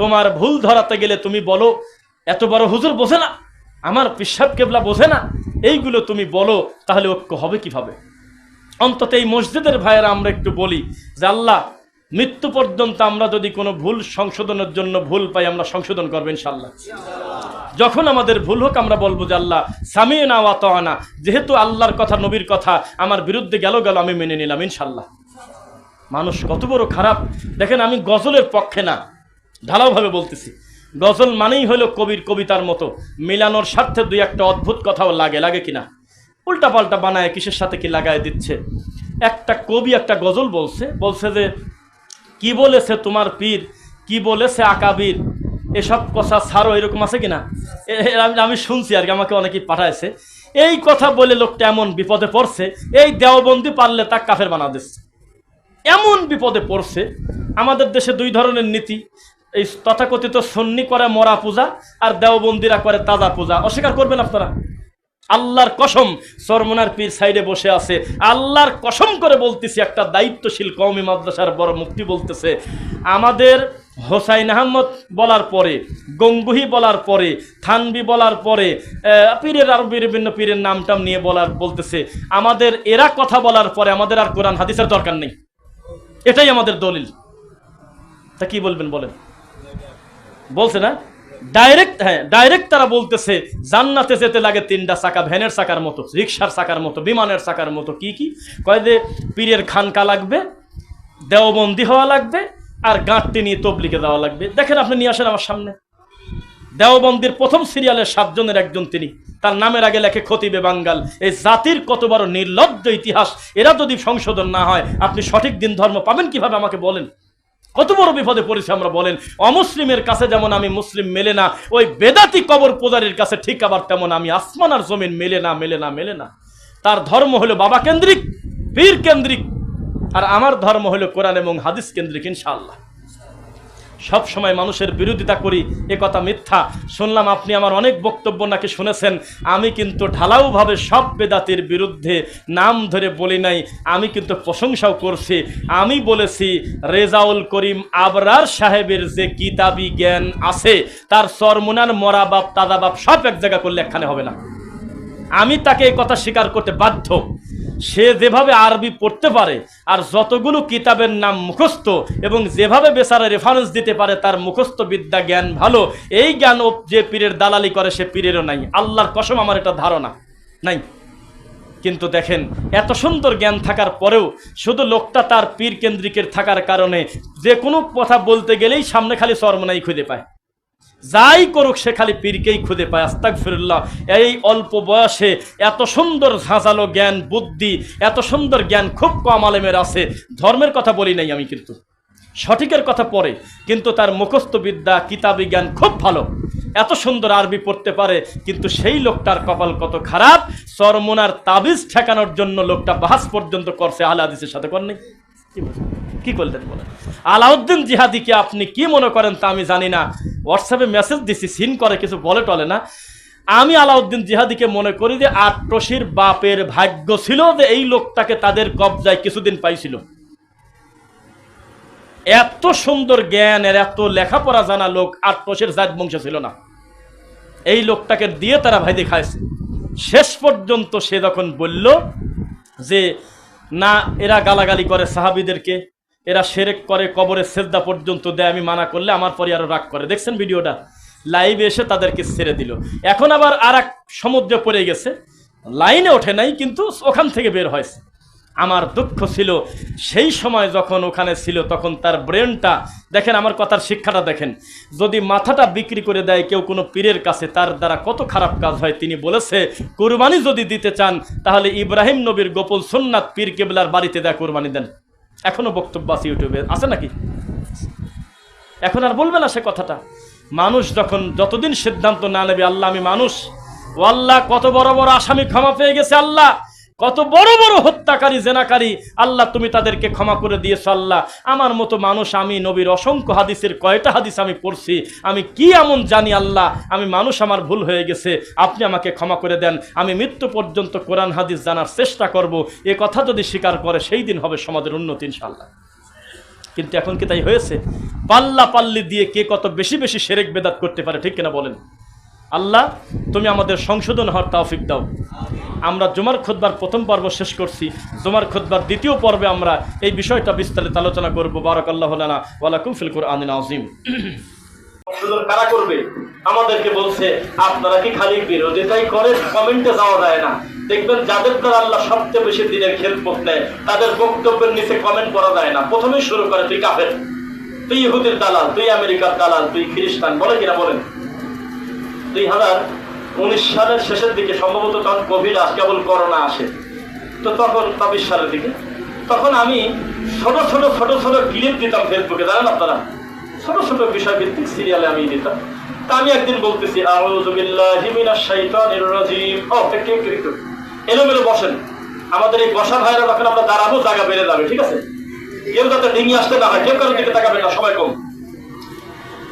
তোমার ভুল ধরাতে গেলে তুমি বলো, এত বড় হুজুর বোঝে না? আমার পিসাব কেবলা বোঝে না? এইগুলো তুমি বলো, তাহলে ঐক্য হবে কীভাবে? অন্তত এই মসজিদের ভাইয়েরা আমরা একটু বলি যে, আল্লাহ, মৃত্যু পর্যন্ত আমরা যদি কোনো ভুল সংশোধনের জন্য ভুল পাই, আমরা সংশোধন করব ইনশাল্লাহ যখন আমাদের ভুল হোক, আমরা বলব যে, আল্লাহ সামিয়ে না ওয়াতানা যেহেতু আল্লাহর কথা, নবীর কথা আমার বিরুদ্ধে গেল গেল, আমি মেনে নিলাম ইনশাল্লাহ মানুষ কত বড় খারাপ। দেখেন, আমি গজলের পক্ষে না। ঢালাওভাবে বলতেছি, গজল মানেই হলো কবির কবিতার মতো। মিলানোর স্বার্থে দুই একটা অদ্ভুত কথাও লাগে লাগে কিনা? উল্টা পাল্টা বানায় কিসের সাথে কি লাগায় দিচ্ছে? একটা কবি একটা গজল বলছে বলছে যে, কি বলেছে তোমার পীর? কি বলেছে আকাবির? এসব কথা ছাড়ো, এরকম আছে কিনা? আমি শুনছি আর কি, আমাকে অনেকেই পাঠাইছে। এই কথা বলে লোকটা এমন বিপদে পড়ছে, এই দেওবন্দি পারলে তা কাফের বানা দিচ্ছে। এমন বিপদে পড়ছে, আমাদের দেশে দুই ধরনের নীতি। এই তথাকথিত সন্নি করে মরা পূজা আর দেওবন্দিরা করে তাজা পূজা। অস্বীকার করবেন আপনারা? আল্লাহর কসম সরমনার পীর সাইডে বসে আছে। আল্লাহর কসম করে বলতেছি, একটা দায়িত্বশীল কওমি মাদ্রাসার বড় মুক্তি বলতেছে, আমাদের হোসাইন আহমদ বলার পরে, গঙ্গুহি বলার পরে, থানবি বলার পরে পীরের আর বিভিন্ন পীরের নামটাম নিয়ে বলার, বলতেছে, আমাদের এরা কথা বলার পরে আমাদের আর কোরআন হাদিসের দরকার নেই। এটাই আমাদের দলিল। তা কি বলবেন বলেন? বলছে না? ডাইরেক্ট হ্যাঁ ডাইরেক্ট তারা বলতেছে, জান্নাতে যেতে লাগে তিনটা চাকা, ভ্যানের চাকার মতো, রিক্সার চাকার মতো, বিমানের চাকার মতো, কি কি? কয় যে পীরের খানকা লাগবে, দেওবন্দি হওয়া লাগবে, আর গাঁটটি নিয়ে তবলিকে দেওয়া লাগবে। দেখেন আপনি নিয়ে আসেন আমার সামনে। দেওবন্দির প্রথম সিরিয়ালের সাতজনের একজন তিনি। তার নামের আগে লেখে খতিবে বাঙ্গাল। এই জাতির কত বড় নির্লজ্জ ইতিহাস, এরা যদি সংশোধন না হয়, আপনি সঠিক দিন ধর্ম পাবেন কীভাবে আমাকে বলেন? কত বড় বিপদে পড়েছি আমরা বলেন। অমুসলিমের কাছে যেমন আমি মুসলিম মেলে না, ওই বেদাতি কবর পূজারীর কাছে ঠিক আবার তেমন আমি আসমান আর জমিন মেলে না মেলে না মেলে না। তার ধর্ম হলো বাবা কেন্দ্রিক, পীর কেন্দ্রিক, আর আমার ধর্ম হলো কোরআন এবং হাদিস কেন্দ্রিক, ইনশাআল্লাহ। সব সময় মানুষের বিরোধিতা করি, এ কথা মিথ্যা। শুনলাম আপনি আমার অনেক বক্তব্য নাকি শুনেছেন। আমি কিন্তু ঢালাওভাবে সব বেদাতির বিরুদ্ধে নাম ধরে বলি নাই, আমি কিন্তু প্রশংসাও করছি। আমি বলেছি, রেজাউল করিম আবরার সাহেবের যে কিতাবি জ্ঞান আছে, তার সরমুনার মরা বাপ, তাজা বাপ সব এক জায়গা করলে একখানে হবে না। আমি তাকে এই কথা স্বীকার করতে বাধ্য। সে যেভাবে আরবি পড়তে পারে, আর যতগুলো কিতাবের নাম মুখস্থ এবং যেভাবে বেচারা রেফারেন্স দিতে পারে, তার মুখস্থ বিদ্যা জ্ঞান ভালো, এই জ্ঞান ও যে পীরের দালালি করে, সে পীরেরও নাই। আল্লাহর কসম আমার এটা ধারণা। নাই। কিন্তু দেখেন, এত সুন্দর জ্ঞান থাকার পরেও শুধু লোকটা তার পীর কেন্দ্রিকের থাকার কারণে যে কোনো কথা বলতে গেলেই সামনে খালি সরমনাই খুঁজে পায়। যাই করুক, সে খালি পীরকেই খুঁজে পায়। আস্তাক ফিরুল্লাহ এই অল্প বয়সে এত সুন্দর ঝাঁঝালো জ্ঞান, বুদ্ধি, এত সুন্দর জ্ঞান খুব কম আলেমের আছে। ধর্মের কথা বলি নাই আমি কিন্তু। সঠিকের কথা পড়ে, কিন্তু তার মুখস্থ বিদ্যা, কিতাবি জ্ঞান খুব ভালো। এত সুন্দর আরবি পড়তে পারে, কিন্তু সেই লোকটার কপাল কত খারাপ। সরমোনার তাবিজ ঠেকানোর জন্য লোকটা বাহাস পর্যন্ত করছে আহলে হাদিসের সাথে করেনি কি? করলেন বলেন? আলাউদ্দিন জিহাদিকে আপনি কি মনে করেন তা আমি জানি না। হোয়াটসঅ্যাপে মেসেজ দিছি সিন করে, কিছু বলে টলে না। আমি আলাউদ্দিন জিহাদিকে মনে করি যে আটটসির বাপের ভাগ্য ছিল যে এই লোকটাকে তাদের কবজায় কিছুদিন পাইছিল। এত সুন্দর জ্ঞানের এত লেখাপড়া জানা লোক আটটসের জাত বংশ ছিল না। এই লোকটাকে দিয়ে তারা ভাই দেখাইছে শেষ পর্যন্ত সে যখন বলল যে না, এরা গালাগালি করে সাহাবিদেরকে, এরা সেরেক করে কবরে সেজদা পর্যন্ত দেয়, আমি মানা করলে আমার পরে আরও রাগ করে। দেখছেন ভিডিওটা? লাইভে এসে তাদেরকে ছেড়ে দিল। এখন আবার আর এক সমুদ্রে পড়ে গেছে। লাইনে ওঠে নাই, কিন্তু ওখান থেকে বের হয়েছে। আমার দুঃখ ছিল। সেই সময় যখন ওখানে ছিল, তখন তার ব্রেনটা, দেখেন আমার কথার শিক্ষাটা দেখেন। যদি মাথাটা বিক্রি করে দেয় কেউ কোনো পীরের কাছে, তার দ্বারা কত খারাপ কাজ হয়। তিনি বলেছে, কোরবানি যদি দিতে চান, তাহলে ইব্রাহিম নবীর গোপল সুন্নাত পীর কেবলার বাড়িতে দেয় কোরবানি দেন। এখনও বক্তব্য আছে ইউটিউবে। আছে নাকি? এখন আর বলবে না সে কথাটা। মানুষ যখন যতদিন সিদ্ধান্ত না নেবে, আল্লাহ আমি মানুষ। ও আল্লাহ, কত বড় বড় আসামি ক্ষমা পেয়ে গেছে আল্লাহ। কত বড় বড় হত্যাকারী, জেনাকারী, আল্লাহ তুমি তাদেরকে ক্ষমা করে দিয়েছ আল্লাহ। আমার মতো মানুষ আমি, নবীর অসংখ্য হাদিসের কয়টা হাদিস আমি পড়ছি, আমি কি এমন জানি আল্লাহ? আমি মানুষ আমার ভুল হয়ে গেছে, আপনি আমাকে ক্ষমা করে দেন। আমি মৃত্যু পর্যন্ত কোরআন হাদিস জানার চেষ্টা করব, এ কথা যদি স্বীকার করে, সেই দিন হবে সমাজের উন্নতি ইনশাল্লাহ কিন্তু এখন কি তাই হয়েছে? পাল্লা পাল্লি দিয়ে কে কত বেশি বেশি সেরেক বেদাত করতে পারে, ঠিক কিনা বলেন? আল্লাহ, তুমি আমাদের সংশোধন হওয়ার তৌফিক দাও। আমরা জুমার খোদবার প্রথম পর্ব শেষ করছি। জুমার খোদবার দ্বিতীয় পর্বে আমরা এই বিষয়টা বিস্তারিত আলোচনা করব। বারাক আল্লাহ ওয়ালাকুম ফিল কুরআন আজিম কারা করবে? আমাদেরকে বলছে, আপনারা কি খালি বিরোধিতাই কমেন্টে যাওয়া যায় না। দেখবেন যাদের দ্বারা আল্লাহ সবচেয়ে বেশি দিনের খেদমত নেয়, তাদের বক্তব্যের নিচে কমেন্ট করা যায় না। প্রথমেই শুরু করে, তুই কাফের, তুই ইহুদির দালাল, তুই আমেরিকার দালাল, তুই খ্রিস্টান, বলে কিনা বলেন? দুই হাজার উনিশ সালের শেষের দিকে সম্ভবত তখন কোভিড আস কেবল করোনা আসে। তো তখন চব্বিশ সালের দিকে। তখন আমি ছোট ছোট ছোট ছোট ক্লিপ দিতাম ফেসবুকে জানেন আপনারা? ছোট ছোট বিষয় ভিত্তিক সিরিয়ালে আমি দিতাম। তা আমি একদিন বলতেছি এলোমেলো বসেন। আমাদের এই বসা ভাইরা যখন আমরা দাঁড়াবো, জায়গা বেড়ে যাবে, ঠিক আছে? কেউ যাতে ডিঙি আসতে না হয়, কেউ কারোর দিকে তাকাবেন না, সবাই কম।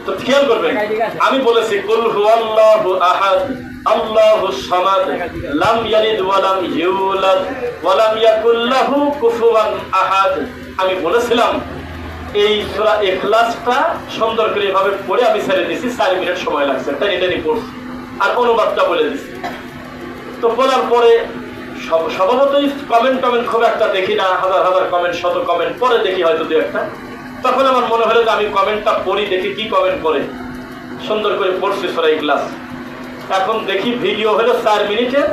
তো খেয়াল করবেন, আমি বলেছি, কুল হুয়াল্লাহু আহাদ, আল্লাহু সামাদ, লাম ইয়ালিদ ওয়া লাম ইউলাদ, ওয়া লাম ইয়াকুল লাহু কুফুয়ান আহাদ। আমি বলেছিলাম, এই সূরা ইখলাসটা সুন্দর করে এভাবে পড়ে আমি ছেড়ে দিয়েছি 4 মিনিট সময় লাগছে তাই এটা পড়ছি, আর অনুবাদটা বলে দিছি। তো বলার পরে সব- স্বভাবতই কমেন্ট টমেন্ট খুব একটা দেখি না, হাজার হাজার কমেন্ট শত কমেন্ট পরে দেখি হয়তো দু একটা। তখন আমার মনে হলো যে আমি কমেন্টটা পড়ি, দেখি কি কমেন্ট করে সুন্দর করে পড়ছি সরাই ক্লাস। এখন দেখি ভিডিও হলো চার মিনিটের,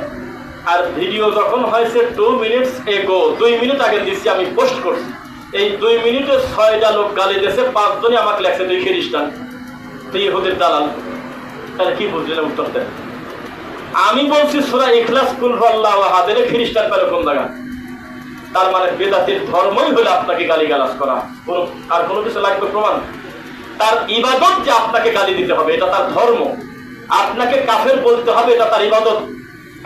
আর ভিডিও যখন হয়েছে টু মিনিটস এগো দুই মিনিট আগে দিচ্ছি আমি পোস্ট করছি। এই দুই মিনিটে ছয়টা লোক গালি দিয়েছে, পাঁচজনই আমাকে লেখছে, তুই খ্রিস্টান? তুই ইহুদের দালাল? তাহলে কি বুঝলেন উত্তর দেন? আমি বলছি, সুরা ইখলাস, কুল আল্লাহ হাদের খ্রিস্টান পেল কোন জায়গা তার মানে বেদাতির ধর্মই হলো আপনাকে গালি গালাজ করা। কোনো আর কোনো কিছু লাগবে প্রমাণ? তার ইবাদত যে আপনাকে গালি দিতে হবে, এটা তার ধর্ম। আপনাকে কাফের বলতে হবে, এটা তার ইবাদত।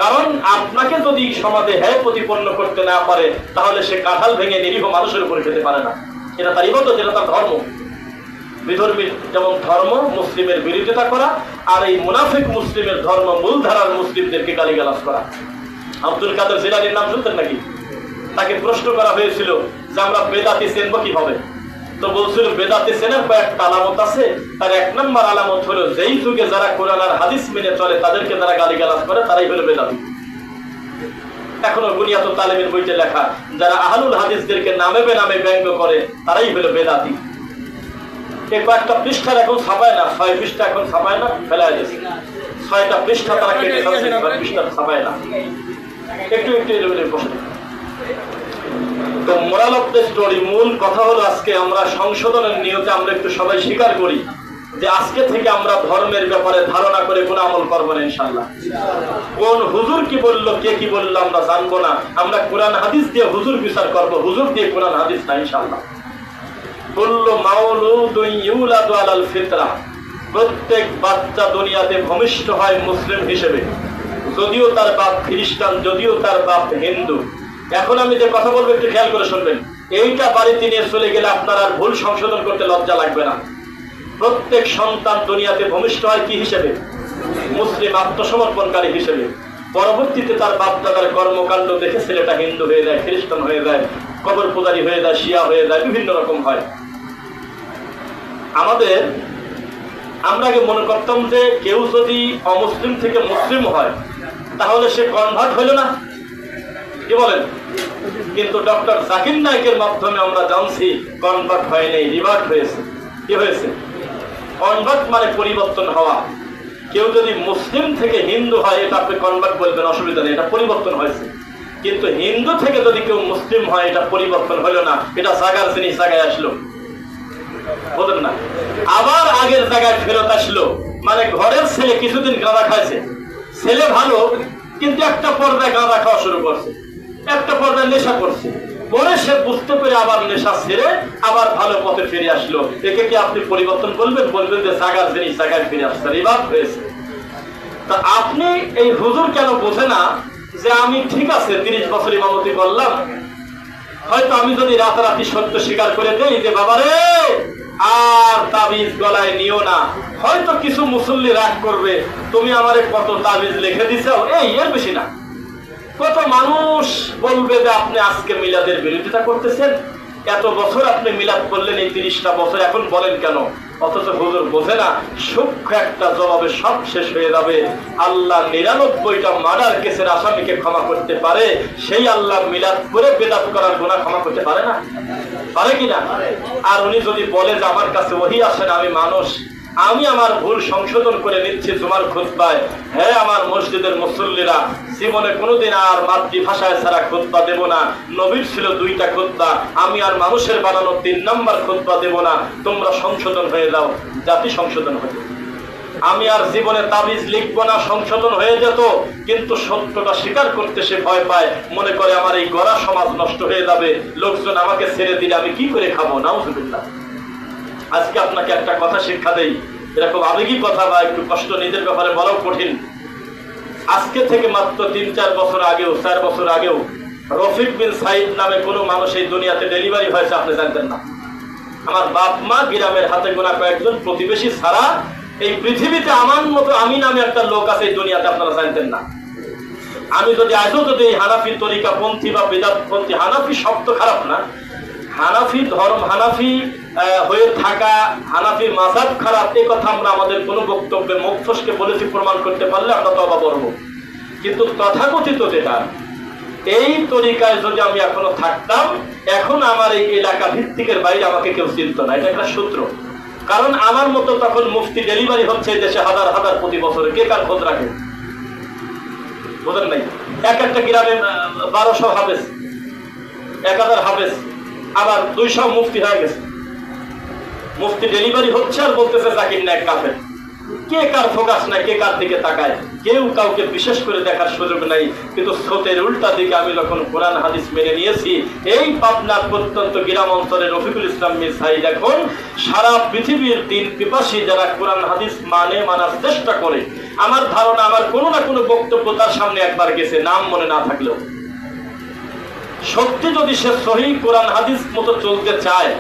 কারণ আপনাকে যদি সমাজে হ্যাঁ প্রতিপন্ন করতে না পারে, তাহলে সে কাঁঠাল ভেঙে নিরীহ মানুষের উপরে খেতে পারে না। এটা তার ইবাদত, এটা তার ধর্ম। বিধর্মীর যেমন ধর্ম মুসলিমের বিরোধিতা করা, আর এই মুনাফিক মুসলিমের ধর্ম মূলধারার মুসলিমদেরকে গালিগালাজ করা। আব্দুল কাদের জিলানির নাম শুনতেন নাকি? তাকে প্রশ্ন করা হয়েছিল যে আমরা বেদাতি চেনবো কীভাবে? তো বলছিল, বেদাতি চেনার কয়েকটা আলামত আছে। তার এক নম্বর আলামত হলো, যেই যুগে যারা কোরআন আর হাদিস মেনে চলে, তাদেরকে যারা গালিগালাজ করে, তারাই হলো বেদাতি। এখনও বইতে লেখা, যারা আহলুল হাদিসদেরকে নামে বেনামে ব্যঙ্গ করে, তারাই হলো বেদাতি। এই কয়েকটা পৃষ্ঠার এখন ছাপায় না, ছয় পৃষ্ঠা এখন ছাপায় না, ফেলায় দিয়েছে। ছয়টা পৃষ্ঠা তারা কেটে পৃষ্ঠা ছাপায় না। একটু একটু এলোমেলো বসে তো মোরাল অফ দ্য স্টোরি মূল কথা হলো আজকে আমরা সংশোধনের নিয়তে আমরা একটু সবাই স্বীকার করি যে আজকে থেকে আমরা ধর্মের ব্যাপারে ধারণা করে কোনো আমল করব না ইনশাল্লাহ কোন হুজুর কি বলল, কে কি বলল আমরা জানব না। আমরা কোরআন হাদিস দিয়ে হুজুর বিচার করব, হুজুর দিয়ে কোরআন হাদিস না ইনশাল্লাহ কুল্লু মাউলুদুন আলাল ফিতরা। প্রত্যেক বাচ্চা দুনিয়াতে ভূমিষ্ঠ হয় মুসলিম হিসেবে। যদিও তার বাপ খ্রিস্টান, যদিও তার বাপ হিন্দু। এখন আমি যে কথা বলব, একটু খেয়াল করে শুনবেন। এইটা বাড়িতে নিয়ে চলে গেলে আপনার আর ভুল সংশোধন করতে লজ্জা লাগবে না। প্রত্যেক সন্তান দুনিয়াতে ভূমিষ্ঠ হয় কি হিসেবে? মুসলিম আত্মসমর্পণকারী হিসেবে। পরবর্তীতে তার বাপ দাদার কর্মকাণ্ড দেখে ছেলেটা হিন্দু হয়ে যায়, খ্রিস্টান হয়ে যায়, কবর পূজারী হয়ে যায়, শিয়া হয়ে যায়, বিভিন্ন রকম হয়। আমাদের, আমরা আগে মনে করতাম যে কেউ যদি অমুসলিম থেকে মুসলিম হয়, তাহলে সে কনভার্ট হইল না। কি বলেন? কিন্তু ডক্টর জাকির নায়কের মাধ্যমে আমরা জানছি কনভার্ট হয়নি রিভার্ট হয়েছে। কি হয়েছে? কনভার্ট মানে পরিবর্তন হওয়া। কেউ যদি মুসলিম থেকে হিন্দু হয়, এটা আপনি কনভার্ট বলবেন, অসুবিধা নেই, এটা পরিবর্তন হয়েছে। কিন্তু হিন্দু থেকে যদি কেউ মুসলিম হয়, এটা পরিবর্তন হলো না। এটা জাগার জিনিস জায়গায় আসলো। বলেন না? আবার আগের জায়গায় ফেরত আসলো। মানে ঘরের ছেলে কিছুদিন গাঁদা খাইছে। ছেলে ভালো, কিন্তু একটা পর্দায় গাঁদা খাওয়া শুরু করছে। একটা পর্দায় নেশা করছে। পরে সে বুঝতে পেরে আবার নেশা ছেড়ে আবার ভালো পথে ফিরে আসলো। একে কি আপনি পরিবর্তন বলবেন? বলবেন যে জাগার জিনিস জায়গায় ফিরে আসছে রিভাব হয়েছে। তা আপনি এই হুজুর কেন বোঝে না যে আমি ঠিক আছে, তিরিশ বছর ইমামতি করলাম। হয়তো আমি যদি রাতারাতি সত্য স্বীকার করে দেই যে বাবারে, আর তাবিজ গলায় নিও না। হয়তো কিছু মুসল্লি রাগ করবে, তুমি আমারে কত তাবিজ লিখে দিছো এই, এর বেশি না। কত মানুষ বলবে যে আপনি আজকে মিলাদের বিরোধিতা করতেছেন? এত বছর আপনি মিলাদ করলেন, এই তিরিশটা বছর এখন বলেন কেন? অথচ হুজুর বোঝে না, সূক্ষ্ম একটা জবাবে সব শেষ হয়ে যাবে। আল্লাহ নিরানব্বইটা মার্ডার কেসের আসামিকে ক্ষমা করতে পারে, সেই আল্লাহ মিলাদ করে বেদাত করার গুণা ক্ষমা করতে পারে না? পারে কিনা আর উনি যদি বলে যে আমার কাছে ওহি আসেন আমি মানুষ আমি আমার ভুল সংশোধন করে নিচ্ছি তোমার খুতবায়। হ্যাঁ আমার মসজিদের মুসল্লিরা, জীবনে কোনোদিন আর মাতৃভাষায় ছাড়া খুতবা দেব না। নবীর ছিল দুইটা খুতবা। আমি আর মানুষের বানানো তিন নম্বর খুতবা দেব না। তোমরা সংশোধন হয়ে যাও। জাতি সংশোধন হয়ে। আমি আর জীবনে তাবিজ লিখব না, সংশোধন হয়ে যেত। কিন্তু সত্যটা স্বীকার করতে সে ভয় পায়। মনে করে আমার এই গড়া সমাজ নষ্ট হয়ে যাবে। লোকজন আমাকে ছেড়ে দিলে আমি কি করে খাব? নাউজুবিল্লাহ। আজকে আপনাকে একটা কথা শিক্ষা দেই। এরকম আবেগী কথা বা একটু কষ্ট নিজের ব্যাপারে বলাও কঠিন। আজকে থেকে মাত্র তিন, চার বছর আগেও, চার বছর আগেও রফিক বিন সাইদ নামে কোনো মানুষ এই দুনিয়াতে ডেলিভারি হয়েছে, আপনি জানতেন না। আমার বাপ মা গ্রামের হাতে গোনা কয়েকজন প্রতিবেশী ছাড়া এই পৃথিবীতে আমার মতো আমি নামে একটা লোক আছে এই দুনিয়াতে, আপনারা জানতেন না। আমি যদি আজও যদি হানাফি তরিকা পন্থী বা বেদাত পন্থী হানাফি শব্দ খারাপ না হানাফি ধর্ম, হানাফি হয়ে থাকা, হানাফি মাজাব খারাপ, এ কথা আমরা আমাদের কোনো বক্তব্যে, মুখ ফসকে বলেছি, প্রমাণ করতে পারলে আমরা তবা করব। কিন্তু তথাকথিত যেটা, এই তরিকায় যদি আমি এখনও থাকতাম, এখন আমার এই এলাকা ভিত্তিকের বাইরে আমাকে কেউ চিনত না। এটা একটা সূত্র। কারণ আমার মতো তখন মুফতি ডেলিভারি হচ্ছে দেশে হাজার হাজার প্রতি বছরে। কে কার খোঁজ রাখে? বোঝেন নাই? এক একটা গ্রামে বারোশো হাফেজ, এক হাজার হাফেজ। আবার দুইশো মুফতি হয়ে গেছে। মুফতি ডেলিভারি হচ্ছে আর বলতেছে জাকির নায়ক কাফের। কে কার ফোকাস নাই, কে কার দিকে তাকায়? কেউ কাউকে বিশেষ করে দেখার সুযোগ নাই, কিন্তু স্রোতের উল্টা দিকে আমি যখন কোরআন, হাদিস মেনে নিয়েছি, এই পাবনার প্রত্যন্ত গ্রাম অঞ্চলের রফিকুল ইসলাম মিসাই এখন সারা পৃথিবীর দিন পিপাসী যারা কোরআন, হাদিস মানে মানার চেষ্টা করে, আমার ধারণা, আমার কোনো না কোনো বক্তব্য তার সামনে একবার গেছে, নাম মনে না থাকলেও। সত্যি যদি সে সহি কোরআন, হাদিস মতো চলতে চায়,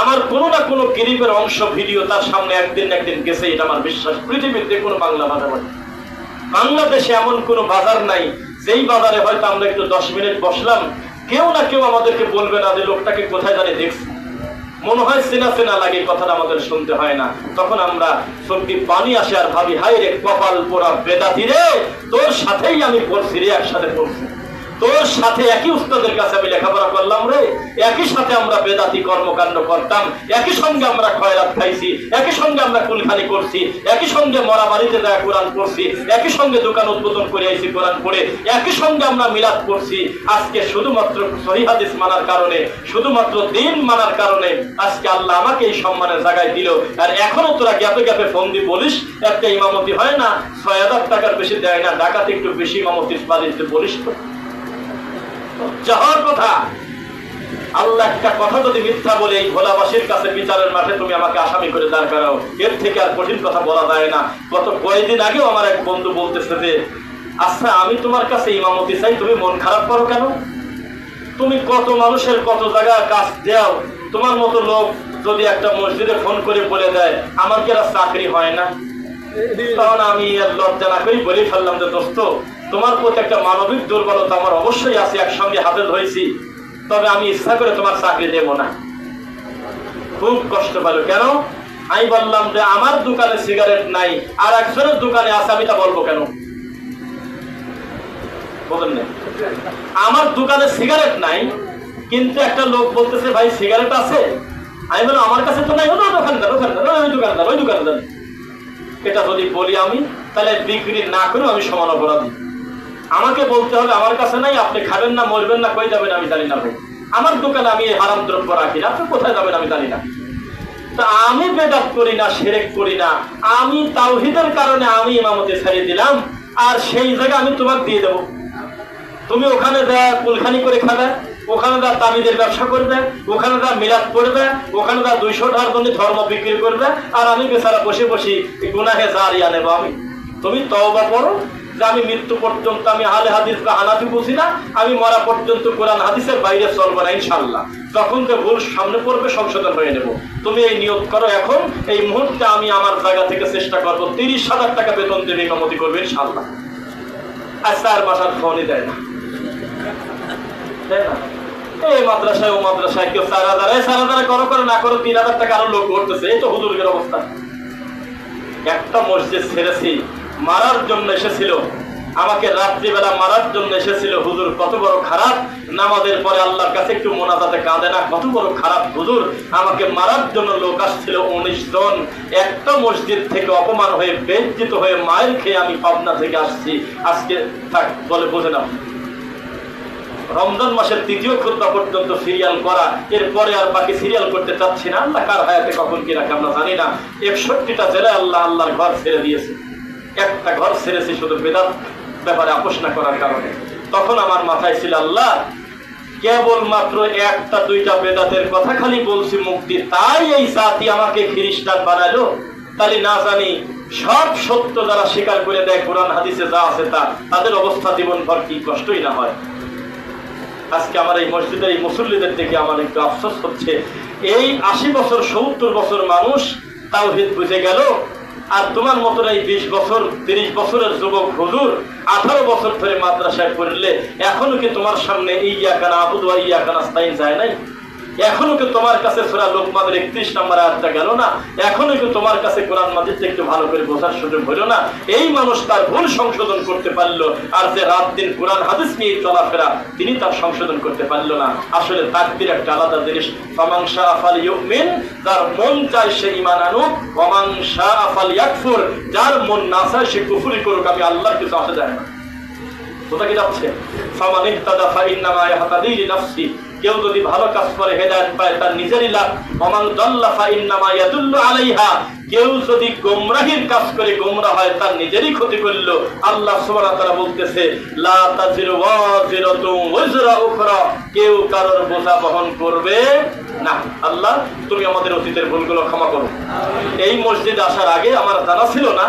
আমার কোনো না কোনো গরিবের অংশ ভিডিও তার সামনে একদিন একদিন গেছে, এটা আমার বিশ্বাস। পৃথিবীতে কোনো বাংলা বাজার বাংলাদেশে এমন কোনো বাজার নাই, যেই বাজারে হয়তো আমরা একটু দশ মিনিট বসলাম, কেউ না কেউ আমাদেরকে বলবে না যে লোকটাকে কোথায় জানি দেখছি। মনে হয় চেনা চেনা লাগে কথাটা আমাদের শুনতে হয় না। তখন আমরা সত্যি পানি আসে আর ভাবি হাই রে কপাল পোড়া বেদাতি রে, তোর সাথেই আমি পড়ছি রে, একসাথে পড়ছি তোর সাথে একই উস্তাদের কাছে আমি লেখাপড়া করলাম রে। একই সাথে আমরা বেদাতি কর্মকাণ্ড করতাম। একই সঙ্গে আমরা খয়রাত খাইছি। একই সঙ্গে আমরা কুলখানি করছি। একই সঙ্গে বাড়িতে কোরআন পড়ছি। একই সঙ্গে দোকান উদ্বোধন করে আইছি কোরআন পড়ে। একই সঙ্গে আমরা মিলাদ করছি। আজকে শুধুমাত্র সহি হাদিস মানার কারণে, শুধুমাত্র দিন মানার কারণে আজকে আল্লাহ আমাকে এই সম্মানের জায়গায় দিল। আর এখনও তোরা গ্যাপে গ্যাপে ফোন দি বলিস, একটা ইমামতি হয় না, ছয় হাজার টাকার বেশি দেয় না, ডাকাতে একটু বেশি ইমামতি বাদিতে বলিস তো। যাওয়ার কথা। আল্লাহ একটা কথা যদি মিথ্যা বলে এই ভোলাবাসীর কাছে বিচারের মাঠে তুমি আমাকে আসামি করে দাঁড় করাও এর থেকে আর কঠিন কথা বলা যায় না। গত কয়েকদিন আগেও আমার এক বন্ধু বলতেছে যে আচ্ছা আমি তোমার কাছে ইমামতি চাই তুমি মন খারাপ করো কেন? তুমি কত মানুষের কত জায়গায় কাজ দেও তোমার মতো লোক যদি একটা মসজিদে ফোন করে বলে দেয় আমার কি আর চাকরি হয় না? তখন আমি আর লজ্জা না করেই বলেই ফেললাম যে দোস্ত তোমার প্রতি একটা মানবিক দুর্বলতা আমার অবশ্যই আছে, একসঙ্গে হাতে ধরেছি। তবে আমি ইচ্ছা করে তোমার চাকরি দেব না। খুব কষ্ট পেল। কেন? আমি বললাম যে আমার দোকানে সিগারেট নাই, আর একজনের দোকানে আছে, আমি তা বলব কেন? বলেন আমার দোকানে সিগারেট নাই, কিন্তু একটা লোক বলতেছে, ভাই, সিগারেট আছে? আমি বললাম, আমার কাছে তো নাই। ওই দোকানদার ওখানদার ওই দোকানদার ওই দোকানদার। এটা যদি বলি আমি, তাহলে বিক্রি না করেও আমি সমান অপরাধী। আমাকে বলতে হবে, আমার কাছে নাই, আপনি খাবেন না, মরবেন না, কই যাবেন আমি জানি না ভাই। আমার দোকানে আমি হারাম দ্রব্য রাখি না, আপনি কোথায় যাবেন আমি জানি না। তা আমি বেদাত করি না, সেরেক করি না, আমি তাওহিদের কারণে আমি ইমামতে ছাড়িয়ে দিলাম, আর সেই জায়গায় আমি তোমাকে দিয়ে দেবো। তুমি ওখানে যা কুলখানি করে খাবে, ওখানে যা তাবিদের ব্যবসা করবে, ওখানে যা মিলাদ করবে ওখানে যা দুইশো টাকার জন্য ধর্ম বিক্রি করবে, আর আমি বেচারা বসে বসে গুনাহে জারিয়া নেব আমি। তুমি তওবা করো যে আমি মৃত্যু পর্যন্ত আমি আলে হাদিস বা হানাফি বুঝি না, আমি মরা পর্যন্ত কোরআন হাদিসের বাইরে চলবো না ইনশাল্লাহ তখন যে ভুল সামনে পড়বে, সংশোধন হয়ে নেব। তুমি এই নিয়োগ করো এখন, এই মুহূর্তে আমি আমার জায়গা থেকে চেষ্টা করব, তিরিশ হাজার টাকা বেতন দেবে ইমামতি করবে ইনশাল্লাহ আর চার মাস আর ফোনই দেয় না। দেয় না। এই মাদ্রাসায়, ও মাদ্রাসায় কেউ চার হাজার, এই চার হাজারে করো, করে, না করো, তিন হাজার টাকা আরও লোক করতেছে এই তো হুজুরের অবস্থা। একটা মসজিদ ছেড়েছি মারার জন্য এসেছিল। আমাকে রাত্রিবেলা মারার জন্য এসেছিল। হুজুর, কত বড় খারাপ। নামাজের পরে আল্লাহর কাছে একটু মোনাজাতে কাঁদে না। কত বড় খারাপ হুজুর। আমাকে মারার জন্য লোক আসছিল উনিশ জন। একটা মসজিদ থেকে অপমান হয়ে, বেজ্জিত হয়ে মায়ের খেয়ে আমি পাবনা থেকে আসছি। আজকে থাক, বলে বুঝে না রমজান মাসের তৃতীয় খুদ্া পর্যন্ত সিরিয়াল করা। এরপরে আর বাকি সিরিয়াল করতে চাচ্ছি না। আল্লাহ কার হায়াতে কখন কি রাখে আমরা জানি না। একষট্টিটা জেলায় আল্লাহ আল্লাহর ঘর ছেড়ে দিয়েছে। একটা ঘর ছেড়েছি শুধু বেদাত ব্যাপারে আপোষ না করার কারণে। তখন আমার মাথায় ছিল, আল্লাহ কেবল মাত্র একটা, দুইটা বেদাতের কথা খালি বলছি মুক্তি তাই এই জাতি আমাকে খ্রিস্টান বানালো। তাহলে না জানি সব সত্য যারা স্বীকার করে দেয়, কোরআন, হাদিসে যা আছে তা, তাদের অবস্থা জীবন ভর কি কষ্টই না হয়? আজকে আমার এই মসজিদের এই মুসল্লিদের থেকে আমার একটু আফসোস হচ্ছে। এই আশি বছর, সত্তর বছর মানুষ তাও বুঝে গেল আর তোমার মতন এই বিশ বছর, তিরিশ বছরের যুবক হুজুর আঠারো বছর ধরে মাদ্রাসায় পড়লে এখনও কি তোমার সামনে ইয়া কানা আবুদ ইয়া কানা স্থায়ী যায় নাই? এখনও কি তোমার কাছে সুরা লোকমাদের একত্রিশ নাম্বার আয়াতটা গেল না? এখনও কি তোমার কাছে কোরআন মাজিদটা একটু ভালো করে বোঝার সুযোগ হলো না? এই মানুষ তার ভুল সংশোধন করতে পারল, আর যে রাত দিন কোরআন হাদিস নিয়ে চলাফেরা, তিনি তার সংশোধন করতে পারল না। আসলে তাকদির একটা আলাদা জিনিস। ফামাংশা আফাল ইউমিন যার মন চায় সে ইমান আনুক। ওয়ামাংশা আফাল ইয়াকফুর যার মন না চায় সে কুফুরি করুক। আমি কিছু আসে যায় না। কোথা কি যাচ্ছে? কেউ যদি ভালো কাজ করে, হেদায়েত পায়, তার নিজেরই লাভ ওমান দাল্লা ফাইন্নামা ইয়াদুল্লু আলাইহা। কেউ যদি গোমরাহির কাজ করে, গোমরা হয়, তার নিজেরই ক্ষতি করল। আল্লাহ সুবহানাহু তাআলা বলতেছে, লা তাজিরু ওয়াজিরাতুন ওয়াজরা উখরা। কেউ কারোর বোঝা বহন করবে না। আল্লাহ, তুমি আমাদের অতীতের ভুলগুলো ক্ষমা করো। এই মসজিদ আসার আগে আমার জানা ছিল না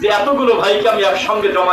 যে এতগুলো ভাইকে আমি একসঙ্গে জমা